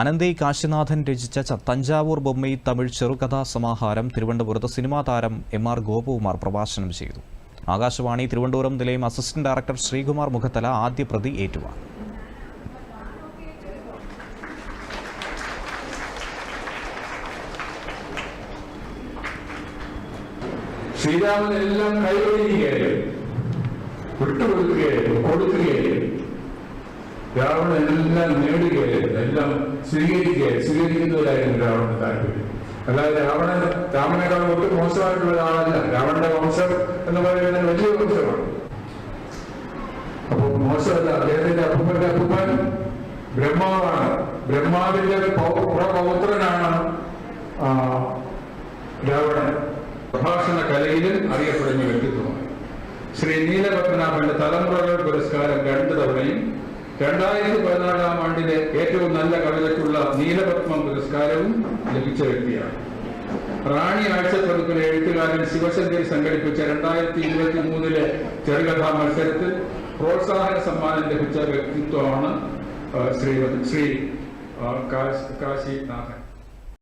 അനന്തൈ കാശിനാഥൻ രചിച്ച തഞ്ചാവൂർ ബൊമ്മൈ തമിഴ് ചെറുകഥാ സമാഹാരം തിരുവനന്തപുരത്ത് സിനിമാ താരം എം ആർ ഗോപകുമാർ പ്രഭാഷണം ചെയ്തു. ആകാശവാണി തിരുവനന്തപുരം നിലയം അസിസ്റ്റന്റ് ഡയറക്ടർ ശ്രീകുമാർ മുഖത്തല ആദ്യ പ്രതി ഏറ്റുവാങ്ങി ശ്രീരാമൻ എല്ലാം കൈവരിക്കുകയായിരുന്നു. വിട്ടുകൊടുക്കുകയായിരുന്നു കൊടുക്കുകയായിരുന്നു. രാവണൻ എല്ലാം നേടുകയായിരുന്നു. സ്വീകരിക്കുകയായിരുന്നു സ്വീകരിക്കുന്നവരായിരുന്നു രാവണന് താല്പര്യം. അല്ലാതെ രാവണൻ രാമനേക്കാൾ ഒട്ടും മോശമായിട്ടുള്ള ഒരാളല്ല രാവണന്റെ വംശം എന്ന് പറയുന്നത് വലിയ വംശമാണ്. അപ്പോൾ മോശമല്ല അദ്ദേഹത്തിന്റെ അപ്പൂപ്പന്റെ അപ്പൂപ്പൻ ബ്രഹ്മാവാണ്. ബ്രഹ്മാവിന്റെ പ്രപൗത്രനാണ് രാവണൻ. പ്രഭാഷണ കലയിലും അറിയപ്പെടുന്ന വ്യക്തിത്വമാണ്. ശ്രീ നീലപത്മനാഭന്റെ തലമുറകൾ പുരസ്കാരം രണ്ടു തവണയും രണ്ടായിരത്തി പതിനാലാം ഏറ്റവും നല്ല കവിതയ്ക്കുള്ള നീലപത്മ പുരസ്കാരവും ലഭിച്ച വ്യക്തിയാണ്. റാണി ആഴ്ചപ്പതിപ്പിലെ എഴുത്തുകാരൻ ശിവശങ്കരി സംഘടിപ്പിച്ച രണ്ടായിരത്തി ഇരുപത്തി മൂന്നിലെ ചെറുകഥാ മത്സരത്തിൽ പ്രോത്സാഹന സമ്മാനം ലഭിച്ച വ്യക്തിത്വമാണ് ശ്രീ ശ്രീ കാശി നാഥൻ